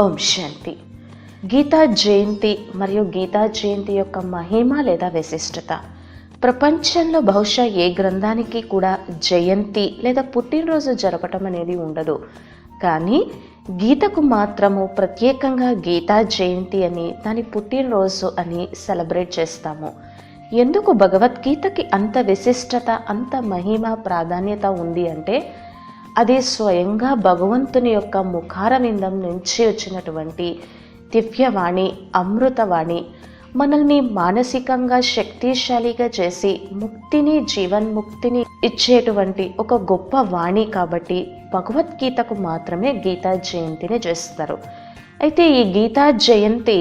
ఓం శాంతి. గీతా జయంతి మరియు గీతా జయంతి యొక్క మహిమ లేదా విశిష్టత. ప్రపంచంలో బహుశా ఏ గ్రంథానికి కూడా జయంతి లేదా పుట్టినరోజు జరపటం అనేది ఉండదు. కానీ గీతకు మాత్రము ప్రత్యేకంగా గీతా జయంతి అని దాని పుట్టినరోజు అని సెలబ్రేట్ చేస్తాము. ఎందుకు భగవద్గీతకి అంత విశిష్టత అంత మహిమ ప్రాధాన్యత ఉంది అంటే అది స్వయంగా భగవంతుని యొక్క ముఖారవిందం నుంచి వచ్చినటువంటి దివ్యవాణి అమృతవాణి మనల్ని మానసికంగా శక్తిశాలిగా చేసి ముక్తిని జీవన్ముక్తిని ఇచ్చేటువంటి ఒక గొప్ప వాణి కాబట్టి భగవద్గీతకు మాత్రమే గీతా జయంతిని చేస్తారు. అయితే ఈ గీతా జయంతి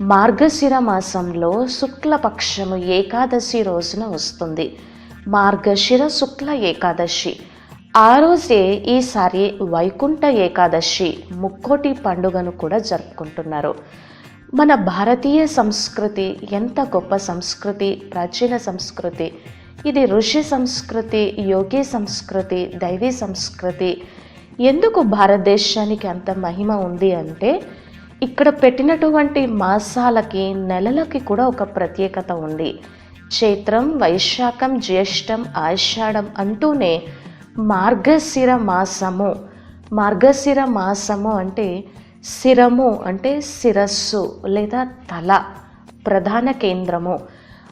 మార్గశిర మాసంలో శుక్లపక్షము ఏకాదశి రోజున వస్తుంది. మార్గశిర శుక్ల ఏకాదశి ఆ రోజే ఈసారి వైకుంఠ ఏకాదశి ముక్కోటి పండుగను కూడా జరుపుకుంటున్నారు. మన భారతీయ సంస్కృతి ఎంత గొప్ప సంస్కృతి ప్రాచీన సంస్కృతి. ఇది ఋషి సంస్కృతి యోగి సంస్కృతి దైవీ సంస్కృతి. ఎందుకు భారతదేశానికి అంత మహిమ ఉంది అంటే ఇక్కడ పెట్టినటువంటి మాసాలకి నెలలకి కూడా ఒక ప్రత్యేకత ఉంది. చైత్రం వైశాఖం జ్యేష్టం ఆషాఢం అంటూనే మార్గశిర మాసము మార్గశిర మాసము అంటే శిరము అంటే శిరస్సు లేదా తల ప్రధాన కేంద్రము.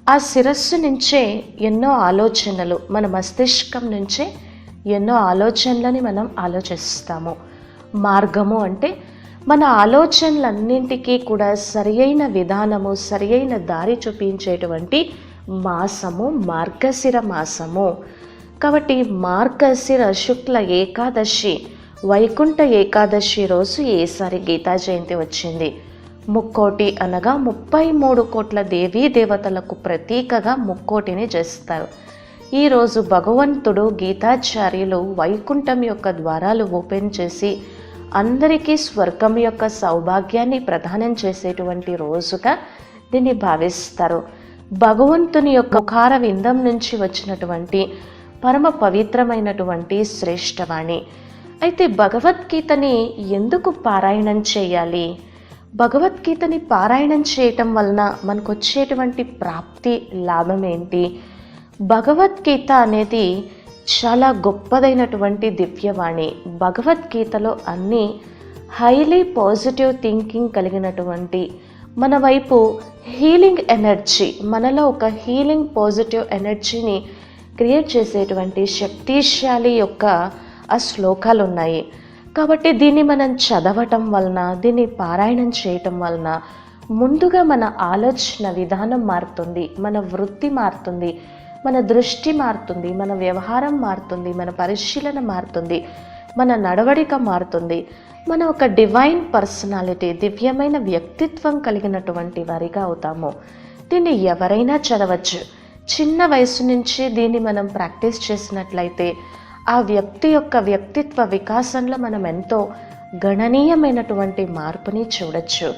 ఆ శిరస్సు నుంచే ఎన్నో ఆలోచనలు మన మస్తిష్కం నుంచే ఎన్నో ఆలోచనలని మనం ఆలోచిస్తాము. మార్గము అంటే మన ఆలోచనలన్నింటికీ కూడా సరియైన విధానము సరియైన దారి చూపించేటువంటి మాసము మార్గశిర మాసము కాబట్టి మార్గశిర శుక్ల ఏకాదశి వైకుంఠ ఏకాదశి రోజు ఏసారి గీతా జయంతి వచ్చింది. ముక్కోటి అనగా ముప్పై మూడు కోట్ల దేవీ దేవతలకు ప్రతీకగా ముక్కోటిని చేస్తారు ఈరోజు భగవంతుడు గీతాచార్యులు వైకుంఠం యొక్క ద్వారాలు ఓపెన్ చేసి అందరికీ స్వర్గం యొక్క సౌభాగ్యాన్ని ప్రదానం చేసేటువంటి రోజుగా దీన్ని భావిస్తారు. భగవంతుని యొక్క కార విందం నుంచి వచ్చినటువంటి పరమ పవిత్రమైనటువంటి శ్రేష్టవాణి. అయితే భగవద్గీతని ఎందుకు పారాయణం చేయాలి? భగవద్గీతని పారాయణం చేయటం వలన మనకు వచ్చేటువంటి ప్రాప్తి లాభం ఏంటి భగవద్గీత అనేది చాలా గొప్పదైనటువంటి దివ్యవాణి. భగవద్గీతలో అన్నీ హైలీ పాజిటివ్ థింకింగ్ కలిగినటువంటి మన వైపు హీలింగ్ ఎనర్జీ మనలో ఒక హీలింగ్ పాజిటివ్ ఎనర్జీని క్రియేట్ చేసేటువంటి శక్తిశాలి యొక్క ఆ శ్లోకాలు ఉన్నాయి కాబట్టి దీన్ని మనం చదవటం వలన దీన్ని పారాయణం చేయటం వలన ముందుగా మన ఆలోచన విధానం మారుతుంది మన వృత్తి మారుతుంది మన దృష్టి మారుతుంది మన వ్యవహారం మారుతుంది మన పరిశీలన మారుతుంది మన నడవడిక మారుతుంది. మన ఒక డివైన్ పర్సనాలిటీ దివ్యమైన వ్యక్తిత్వం కలిగినటువంటి వారిగా అవుతాము. దీన్ని ఎవరైనా చదవచ్చు. చిన్న వయసు నుంచి దీన్ని మనం ప్రాక్టీస్ చేసినట్లయితే ఆ వ్యక్తి యొక్క వ్యక్తిత్వ వికాసంలో మనం ఎంతో గణనీయమైనటువంటి మార్పుని చూడొచ్చు.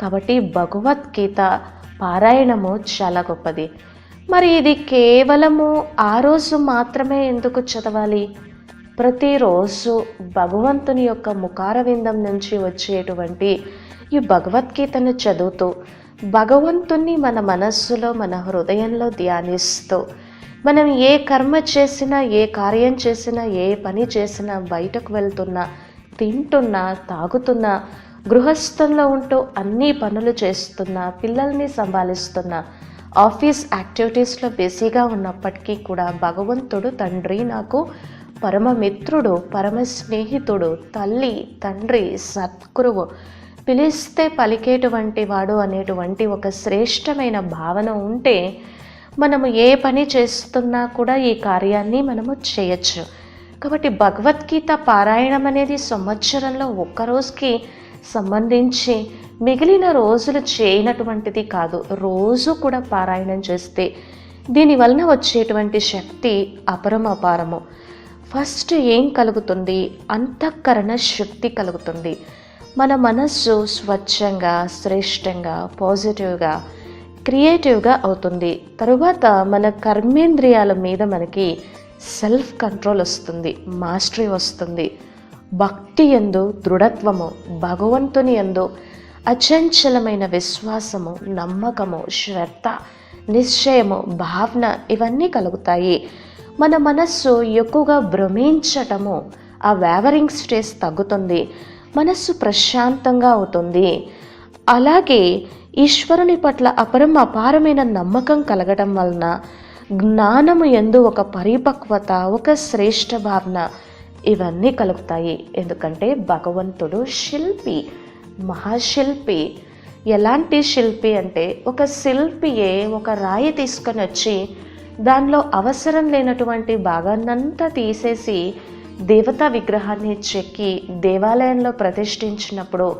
కాబట్టి భగవద్గీత పారాయణము చాలా గొప్పది. మరి ఇది కేవలము ఆ రోజు మాత్రమే ఎందుకు చదవాలి? ప్రతిరోజు భగవంతుని యొక్క ముఖారవిందం నుంచి వచ్చేటువంటి ఈ భగవద్గీతను చదువుతూ భగవంతుణ్ణి మన మనస్సులో మన హృదయంలో ధ్యానిస్తూ మనం ఏ కర్మ చేసినా ఏ కార్యం చేసినా ఏ పని చేసినా బయటకు వెళ్తున్నా తింటున్నా తాగుతున్నా గృహస్థంలో ఉంటూ అన్ని పనులు చేస్తున్నా పిల్లల్ని సంభాలిస్తున్నా ఆఫీస్ యాక్టివిటీస్లో బిజీగా ఉన్నప్పటికీ కూడా భగవంతుడు తండ్రి నాకు పరమ మిత్రుడు పరమ స్నేహితుడు తల్లి తండ్రి సద్గురువు పిలిస్తే పలికేటువంటి వాడు అనేటువంటి ఒక శ్రేష్టమైన భావన ఉంటే మనము ఏ పని చేస్తున్నా కూడా ఈ కార్యాన్ని మనము చేయొచ్చు. కాబట్టి భగవద్గీత పారాయణం అనేది సంవత్సరంలో ఒక్క రోజుకి సంబంధించి మిగిలిన రోజులు చేయనటువంటిది కాదు. రోజు కూడా పారాయణం చేస్తే దీని వలన వచ్చేటువంటి శక్తి అపరమపారము ఫస్ట్ ఏం కలుగుతుంది? అంతఃకరణ శక్తి కలుగుతుంది. మన మనస్సు స్వచ్ఛంగా శ్రేష్టంగా పాజిటివ్గా క్రియేటివ్గా అవుతుంది. తరువాత మన కర్మేంద్రియాల మీద మనకి సెల్ఫ్ కంట్రోల్ వస్తుంది మాస్టరీ వస్తుంది. భక్తి ఎందు దృఢత్వము భగవంతుని ఎందు అచంచలమైన విశ్వాసము నమ్మకము శ్రద్ధ నిశ్చయము భావన ఇవన్నీ కలుగుతాయి. మన మనస్సు ఎక్కువగా భ్రమించటము ఆ వేవరింగ్ స్టేజ్ తగ్గుతుంది. మనస్సు ప్రశాంతంగా అవుతుంది. అలాగే ఈశ్వరుని పట్ల అపరం అపారమైన నమ్మకం కలగడం వలన జ్ఞానము ఎందు ఒక పరిపక్వత ఒక శ్రేష్ఠ భావన ఇవన్నీ కలుగుతాయి. ఎందుకంటే భగవంతుడు శిల్పి మహాశిల్పి. ఎలాంటి శిల్పి అంటే ఒక శిల్పియే ఒక రాయి తీసుకొని వచ్చి దానిలో అవసరం లేనటువంటి భాగాన్నంతా తీసేసి దేవతా విగ్రహాన్ని చెక్కి దేవాలయంలో ప్రతిష్ఠించినప్పుడు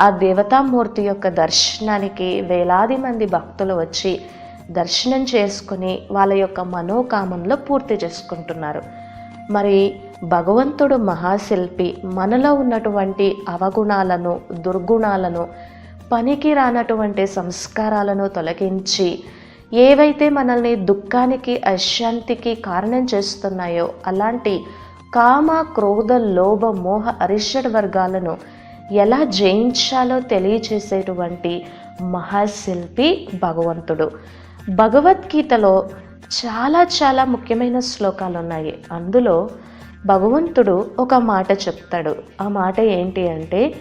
ఆ దేవతామూర్తి యొక్క దర్శనానికి వేలాది మంది భక్తులు వచ్చి దర్శనం చేసుకుని వాళ్ళ యొక్క మనోకామంలో పూర్తి చేసుకుంటున్నారు. మరి భగవంతుడు మహాశిల్పి మనలో ఉన్నటువంటి అవగుణాలను దుర్గుణాలను పనికి రానటువంటి సంస్కారాలను తొలగించి ఏవైతే మనల్ని దుఃఖానికి అశాంతికి కారణం చేస్తున్నాయో అలాంటి కామ క్రోధ లోభ మోహ అరిషడ్ వర్గాలను ఎలా జయించాలో తెలియచేసేటువంటి మహాశిల్పి భగవంతుడు. భగవద్గీతలో చాలా చాలా ముఖ్యమైన శ్లోకాలు ఉన్నాయి అందులో భగవంతుడు ఒక మాట చెప్తాడు. ఆ మాట ఏంటి అంటే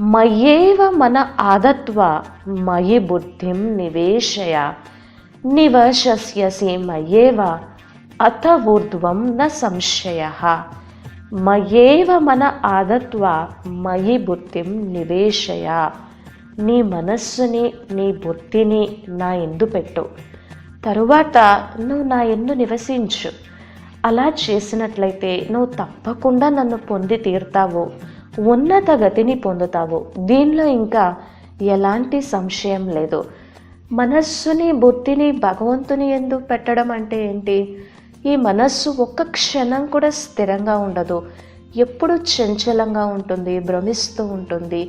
మయేవ మన ఆదత్వ మయి బుద్ధిం నివేశయ నివశస్యసి మయేవ అత ఊర్ధ్వం న సంశయ మయేవ మన ఆదత్వ మయి బుద్ధిం నివేశయ నీ మనస్సుని నీ బుద్ధిని నా ఎందు పెట్టు. తరువాత నువ్వు నా ఎందు నివసించు. అలా చేసినట్లయితే నువ్వు తప్పకుండా నన్ను పొంది తీరుతావు. ఉన్నత గతిని పొందుతావు. దీనిలో ఇంకా ఎలాంటి సంశయం లేదు. మనస్సుని బుద్ధిని భగవంతుని ఎందు పెట్టడం అంటే ఏంటి? ఈ మనస్సు ఒక్క క్షణం కూడా స్థిరంగా ఉండదు. ఎప్పుడు చంచలంగా ఉంటుంది భ్రమిస్తూ ఉంటుంది.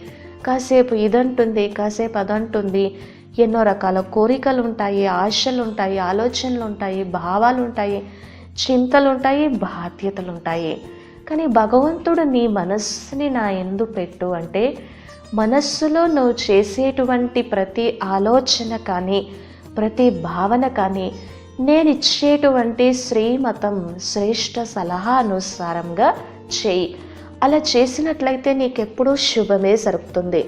కాసేపు ఇదంటుంది కాసేపు అదంటుంది. ఎన్నో రకాల కోరికలు ఉంటాయి ఆశలు ఉంటాయి ఆలోచనలు ఉంటాయి భావాలు ఉంటాయి చింతలు ఉంటాయి బాధ్యతలు ఉంటాయి కానీ భగవంతుడు నీ మనస్సుని నా ఎందు పెట్టు అంటే మనస్సులో నువ్వు చేసేటువంటి ప్రతి ఆలోచన కానీ ప్రతి భావన కానీ నేను ఇచ్చేటువంటి శ్రీమతం శ్రేష్ఠ సలహా అనుసారంగా చేయి. అలా చేసినట్లయితే నీకెప్పుడూ శుభమే జరుగుతుంది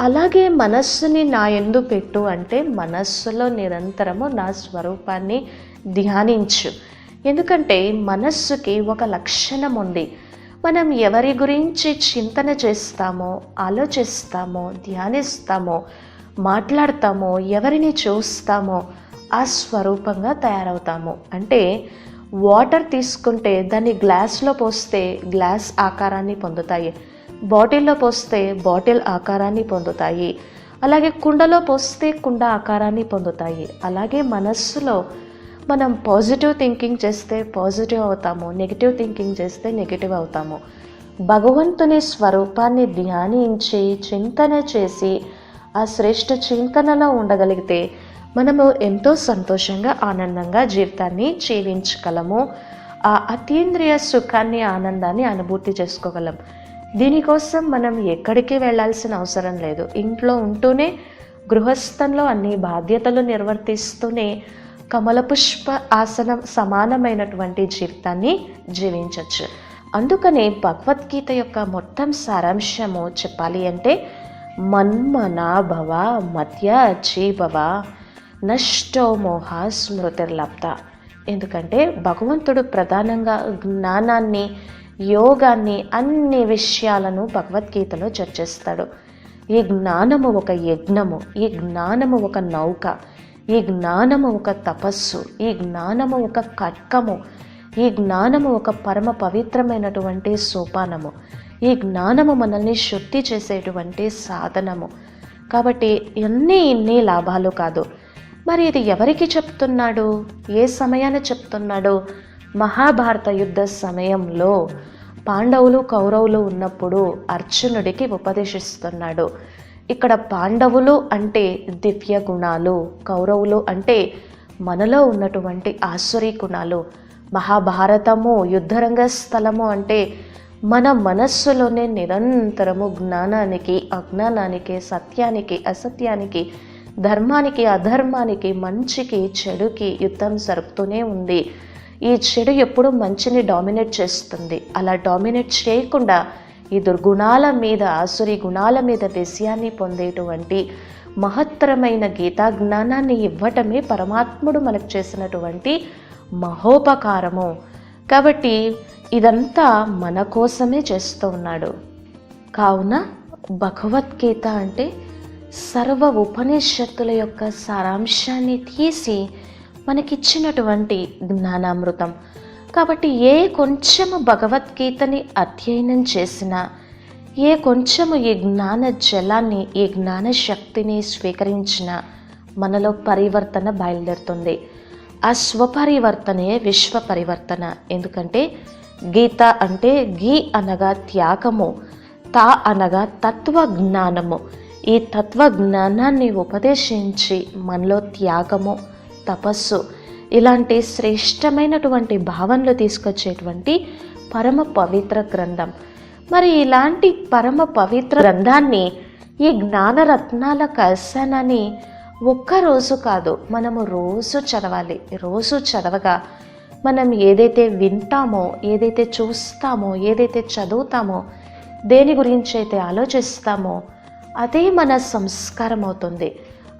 అలాగే మనస్సుని నా ఎందు పెట్టు అంటే మనస్సులో నిరంతరము నా స్వరూపాన్ని ధ్యానించు. ఎందుకంటే మనస్సుకి ఒక లక్షణం ఉంది. మనం ఎవరి గురించి చింతన చేస్తామో ఆలోచిస్తామో ధ్యానిస్తామో మాట్లాడతామో ఎవరిని చూస్తామో ఆ స్వరూపంగా తయారవుతాము. అంటే వాటర్ తీసుకుంటే దాన్ని గ్లాస్లో పోస్తే గ్లాస్ ఆకారాన్ని పొందుతాయి. బాటిల్లో పోస్తే బాటిల్ ఆకారాన్ని పొందుతాయి. అలాగే కుండలో పోస్తే కుండ ఆకారాన్ని పొందుతాయి. అలాగే మనస్సులో మనం పాజిటివ్ థింకింగ్ చేస్తే పాజిటివ్ అవుతాము. నెగిటివ్ థింకింగ్ చేస్తే నెగిటివ్ అవుతాము. భగవంతుని స్వరూపాన్ని ధ్యానించి చింతన చేసి ఆ శ్రేష్ఠ చింతనలో ఉండగలిగితే మనము ఎంతో సంతోషంగా ఆనందంగా జీవితాన్ని జీవించగలము. ఆ అతీంద్రియ సుఖాన్ని ఆనందాన్ని అనుభూతి చేసుకోగలం. దీనికోసం మనం ఎక్కడికి వెళ్ళాల్సిన అవసరం లేదు. ఇంట్లో ఉంటూనే గృహస్థంలో అన్ని బాధ్యతలు నిర్వర్తిస్తూనే కమలపుష్ప ఆసనం సమానమైనటువంటి జీవితాన్ని జీవించవచ్చు అందుకనే భగవద్గీత యొక్క మొత్తం సారాంశము చెప్పాలి అంటే మన్మనాభవ మధ్య జీభవ నష్టో మోహ స్మృతిర్లబ్ధ. ఎందుకంటే భగవంతుడు ప్రధానంగా జ్ఞానాన్ని యోగాన్ని అన్ని విషయాలను భగవద్గీతలో చర్చిస్తాడు. ఈ జ్ఞానము ఒక యజ్ఞము ఈ జ్ఞానము ఒక నౌక ఈ జ్ఞానము ఒక తపస్సు ఈ జ్ఞానము ఒక కట్కము ఈ జ్ఞానము ఒక పరమ పవిత్రమైనటువంటి సోపానము. ఈ జ్ఞానము మనల్ని శుద్ధి చేసేటువంటి సాధనము. కాబట్టి ఎన్ని ఇన్ని లాభాలు కాదు. మరి ఇది ఎవరికి చెప్తున్నాడు? ఏ సమయాన చెప్తున్నాడు? మహాభారత యుద్ధ సమయంలో పాండవులు కౌరవులు ఉన్నప్పుడు అర్జునుడికి ఉపదేశిస్తున్నాడు. ఇక్కడ పాండవులు అంటే దివ్య గుణాలు కౌరవులు అంటే మనలో ఉన్నటువంటి ఆసురీ గుణాలు. మహాభారతము యుద్ధరంగ స్థలము అంటే మన మనస్సులోనే నిరంతరము జ్ఞానానికి అజ్ఞానానికి సత్యానికి అసత్యానికి ధర్మానికి అధర్మానికి మంచికి చెడుకి యుద్ధం జరుపుతూనే ఉంది. ఈ చెడు ఎప్పుడూ మంచిని డామినేట్ చేస్తుంది. అలా డామినేట్ చేయకుండా ఈ దుర్గుణాల మీద ఆసురి గుణాల మీద విజయాన్ని పొందేటువంటి మహత్తరమైన గీతా జ్ఞానాన్ని ఇవ్వటమే పరమాత్ముడు మనకు చేసినటువంటి మహోపకారము. కాబట్టి ఇదంతా మన కోసమే చేస్తూ ఉన్నాడు. కావున భగవద్గీత అంటే సర్వ ఉపనిషత్తుల యొక్క సారాంశాన్ని తీసి మనకిచ్చినటువంటి జ్ఞానామృతం. కాబట్టి ఏ కొంచెము భగవద్గీతని అధ్యయనం చేసినా ఏ కొంచెము ఈ జ్ఞాన జలాన్ని ఈ జ్ఞాన శక్తిని స్వీకరించిన మనలో పరివర్తన బయలుదేరుతుంది. ఆ స్వపరివర్తనే విశ్వ పరివర్తన ఎందుకంటే గీత అంటే గీ అనగా త్యాగము తా అనగా తత్వ జ్ఞానము ఈ తత్వ జ్ఞానాన్ని ఉపదేశించి మనలో త్యాగము తపస్సు ఇలాంటి శ్రేష్టమైనటువంటి భావనలు తీసుకొచ్చేటువంటి పరమ పవిత్ర గ్రంథం. మరి ఇలాంటి పరమ పవిత్ర గ్రంథాన్ని ఈ జ్ఞానరత్నాల కలశానని ఒక్కరోజు కాదు మనము రోజు చదవాలి. రోజు చదవగా మనం ఏదైతే వింటామో ఏదైతే చూస్తామో ఏదైతే చదువుతామో దేని గురించి అయితే ఆలోచిస్తామో అదే మన సంస్కారం అవుతుంది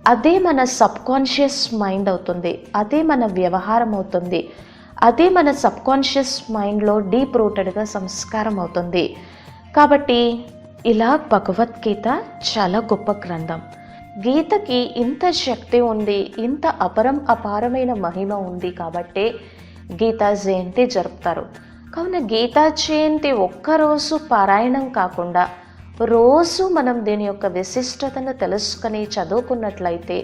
అదే మన సబ్కాన్షియస్ మైండ్ అవుతుంది. అదే మన వ్యవహారం అవుతుంది అదే మన సబ్కాన్షియస్ మైండ్లో డీప్ రూటెడ్గా సంస్కారం అవుతుంది కాబట్టి ఇలా భగవద్గీత చాలా గొప్ప గ్రంథం. గీతకి ఇంత శక్తి ఉంది ఇంత అపరం అపారమైన మహిమ ఉంది కాబట్టే గీతా జయంతి జరుపుతారు. కావున గీతా జయంతి ఒక్కరోజు పారాయణం కాకుండా రోజు మనం దీని యొక్క విశిష్టతను తెలుసుకొని చదువుకున్నట్లయితే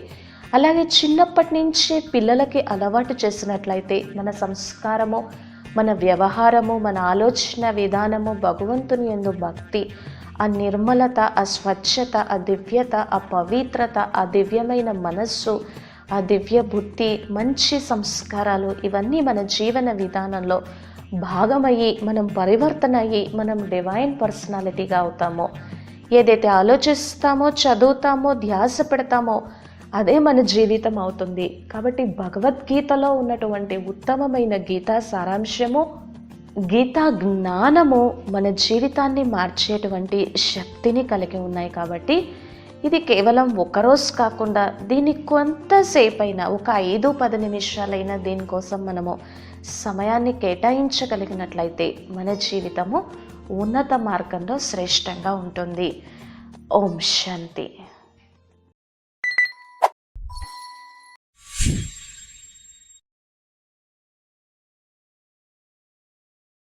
అలాగే చిన్నప్పటి నుంచే పిల్లలకి అలవాటు చేసినట్లయితే మన సంస్కారము మన వ్యవహారము మన ఆలోచన విధానము భగవంతుని ఎందు భక్తి ఆ నిర్మలత ఆ స్వచ్ఛత ఆ దివ్యత ఆ పవిత్రత ఆ దివ్యమైన మనస్సు ఆ దివ్య బుద్ధి మంచి సంస్కారాలు ఇవన్నీ మన జీవన విధానంలో భాగమయ్యి మనం పరివర్తన అయ్యి మనం డివైన్ పర్సనాలిటీగా అవుతామో ఏదైతే ఆలోచిస్తామో చదువుతామో ధ్యాస పెడతామో అదే మన జీవితం అవుతుంది. కాబట్టి భగవద్గీతలో ఉన్నటువంటి ఉత్తమమైన గీతా సారాంశము గీతా జ్ఞానము మన జీవితాన్ని మార్చేటువంటి శక్తిని కలిగి ఉన్నాయి కాబట్టి ఇది కేవలం ఒకరోజు కాకుండా దీనికి కొంతసేపు అయినా ఒక ఐదు పది నిమిషాలైనా దీనికోసం మనము సమయాన్ని కేటాయించగలిగినట్లయితే మన జీవితము ఉన్నత మార్గంలో శ్రేష్టంగా ఉంటుంది. ఓం శాంతి.